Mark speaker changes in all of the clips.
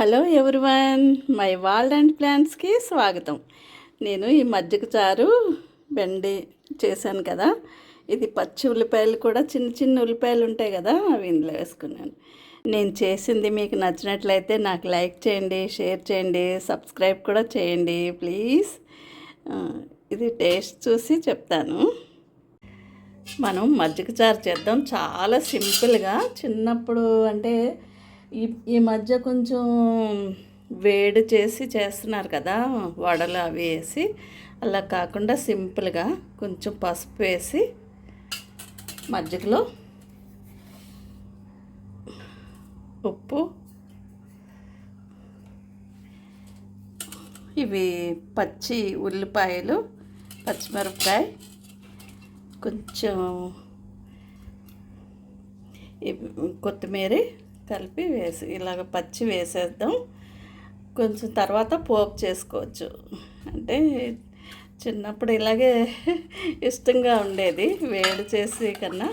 Speaker 1: Hello everyone my world and ప్లాంట్స్కి స్వాగతం. నేను ఈ మజ్జిగ చారు బెండి చేశాను కదా. ఇది పచ్చి ఉల్లిపాయలు కూడా చిన్న చిన్న ఉల్లిపాయలు ఉంటాయి కదా అవి ఇందులో వేసుకున్నాను. నేను చేసింది మీకు నచ్చినట్లయితే నాకు లైక్ చేయండి షేర్ చేయండి సబ్స్క్రైబ్ కూడా చేయండి ప్లీజ్. ఇది టేస్ట్ చూసి చెప్తాను. మనం మజ్జిగ చారు చేద్దాం. చాలా సింపుల్గా చిన్నప్పుడు అంటే ఈ ఈ మధ్య కొంచెం వేడి చేసి చేస్తున్నారు కదా వడలు అవి వేసి అలా కాకుండా సింపుల్గా కొంచెం పసుపు వేసి మజ్జిగలో ఉప్పు ఇవి పచ్చి ఉల్లిపాయలు పచ్చిమిరపకాయ కొంచెం ఇవి కొత్తిమీర కలిపి వేసి ఇలాగ పచ్చి వేసేద్దాం. కొంచెం తర్వాత పోపు చేసుకోవచ్చు. అంటే చిన్నప్పుడు ఇలాగే ఇష్టంగా ఉండేది. వేడి చేసి కన్నా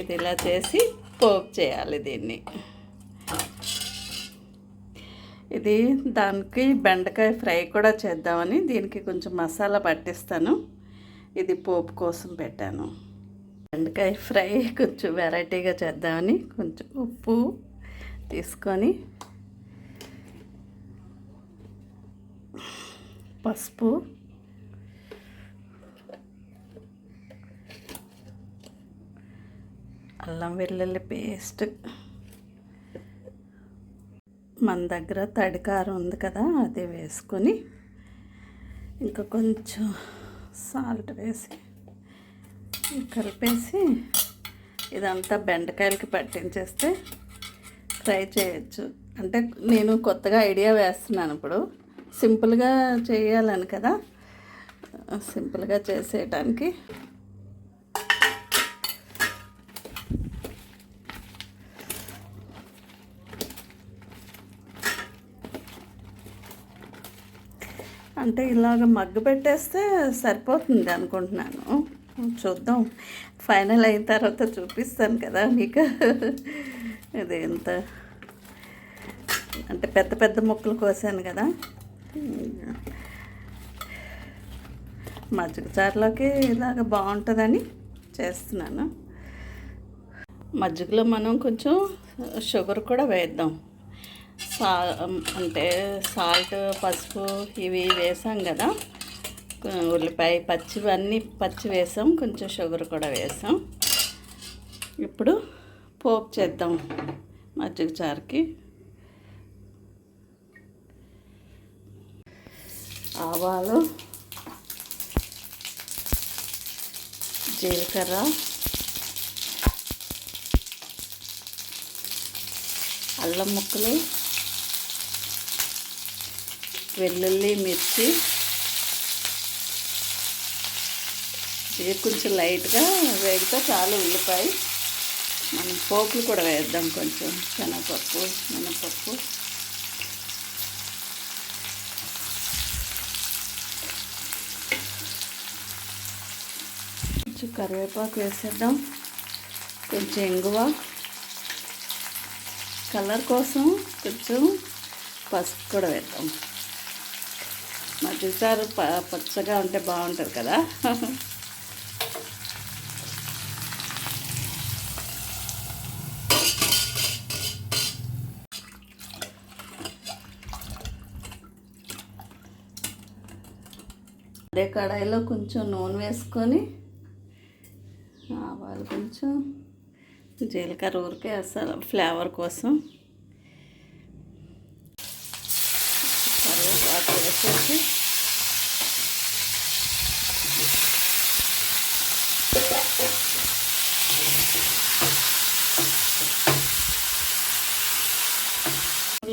Speaker 1: ఇది ఇలా చేసి పోపు చేయాలి దీన్ని. ఇది దానికి బెండకాయ ఫ్రై కూడా చేద్దామని దీనికి కొంచెం మసాలా పట్టిస్తాను. ఇది పోపు కోసం పెట్టాను. బెండకాయ ఫ్రై కొంచెం వెరైటీగా చేద్దామని కొంచెం ఉప్పు తీసుకొని పసుపు అల్లం వెల్లుల్లి పేస్ట్. మన దగ్గర తడికారం ఉంది కదా అది వేసుకొని ఇంకా కొంచెం సాల్ట్ వేసి కలిపేసి ఇదంతా బెండకాయలకి పట్టించేస్తే ఫ్రై చేయొచ్చు. అంటే నేను కొత్తగా ఐడియా వేస్తున్నాను ఇప్పుడు. సింపుల్గా చేయాలని కదా. సింపుల్గా చేసేయటానికి. అంటే ఇలాగ మగ్గు పెట్టేస్తే సరిపోతుంది అనుకుంటున్నాను. చూద్దాం. ఫైనల్ అయిన తర్వాత చూపిస్తాను కదా మీకు. ఇది ఎంత? అంటే పెద్ద పెద్ద ముక్కలు కోసాను కదా. మజ్జిగ చారులోకి ఇలాగ బాగుంటుందని చేస్తున్నాను. మజ్జిగలో మనం కొంచెం షుగర్ కూడా వేద్దాం. సా అంటే సాల్ట్ పసుపు ఇవి వేసాం కదా. ఉల్లిపాయ పచ్చివన్నీ పచ్చి వేసాం. కొంచెం షుగర్ కూడా వేసాం. ఇప్పుడు పోపు చేద్దాం మజ్జిగ చారుకి. ఆవాలు జీలకర్ర అల్లం ముక్కలు వెల్లుల్లి మిర్చి ఇది కొంచెం లైట్గా వేగితే చాలు ఉల్లిపాయ. మనం పోపులు కూడా వేద్దాం కొంచెం. శనగపప్పు మినపప్పు. కొంచెం కరివేపాకు వేసేద్దాం. కొంచెం ఇంగువ. కలర్ కోసం కొంచెం పసుపు కూడా వేద్దాం. మధ్యసారి ప పచ్చగా ఉంటే బాగుంటుంది కదా. అదే కడాయిలో కొంచెం నూనె వేసుకొని ఆవాలు కొంచెం జీలకర్ర ఊరికే వేస్తారు ఫ్లేవర్ కోసం. కరివేపాకు వేసేసి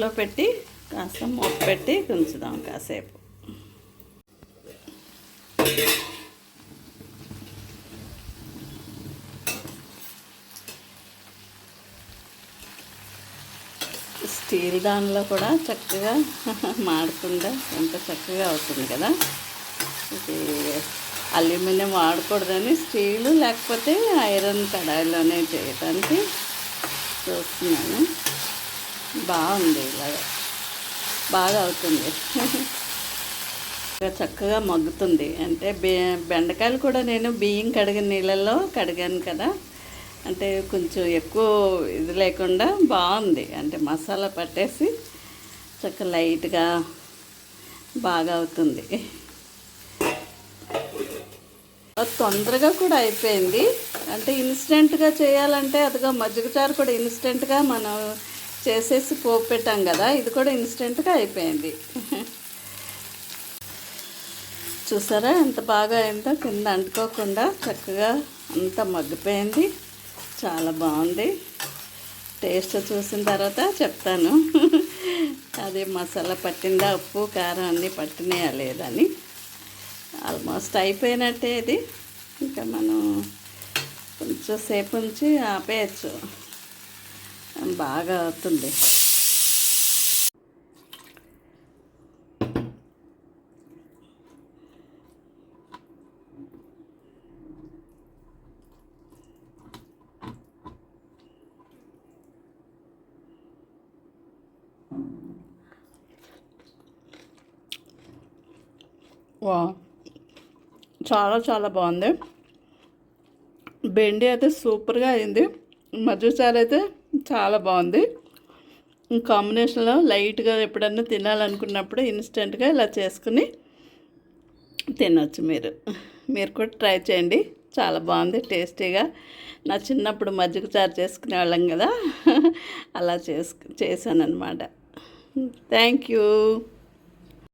Speaker 1: లో పెట్టి కాస్త మూత పెట్టి ఉంచుదాం కాసేపు. స్టీల్ దానిలో కూడా చక్కగా మాడకుండా ఎంత చక్కగా అవుతుంది కదా? ఇది అల్యూమినియం వాడకూడదని స్టీలు లేకపోతే ఐరన్ కడాయిలోనే చేయటానికి చూస్తున్నాను. బాగుంది ఇలాగ. బాగా అవుతుంది. చక్కగా మగ్గుతుంది. అంటే బె బెండకాయలు కూడా నేను బియ్యం కడిగిన నీళ్ళల్లో కడిగాను కదా. అంటే కొంచెం ఎక్కువ ఇది లేకుండా బాగుంది. అంటే మసాలా పట్టేసి చక్క లైట్గా బాగా అవుతుంది. తొందరగా కూడా అయిపోయింది. అంటే ఇన్స్టెంట్గా చేయాలంటే అదిగా మజ్జిగ చారు కూడా ఇన్స్టెంట్గా మనం చేసేసి పోపు పెట్టాం కదా. ఇది కూడా ఇన్స్టెంట్గా అయిపోయింది. చూసారా? ఎంత బాగా అయిందో కింద అంటుకోకుండా చక్కగా అంత మగ్గిపోయింది. చాలా బాగుంది. టేస్ట్ చూసిన తర్వాత చెప్తాను. అది మసాలా పట్టిందా ఉప్పు కారం అన్నీ పట్టినాయా లేదని. ఆల్మోస్ట్ అయిపోయినట్టే ఇది. ఇంకా మనం కొంచెం సేపు ఉంచి ఆపేయచ్చు. బాగా అవుతుంది. వా చాలా చాలా బాగుంది. బెండి అయితే సూపర్గా అయింది. మజ్జిగ అయితే చాలా బాగుంది. కాంబినేషన్లో లైట్గా ఎప్పుడన్నా తినాలనుకున్నప్పుడు ఇన్స్టెంట్గా ఇలా చేసుకుని తినొచ్చు మీరు. మీరు కూడా ట్రై చేయండి. చాలా బాగుంది టేస్టీగా. నా చిన్నప్పుడు మజ్జిగ చారు చేసుకునే వాళ్ళం కదా. అలా చేసు చేశాను అనమాట థ్యాంక్ యూ.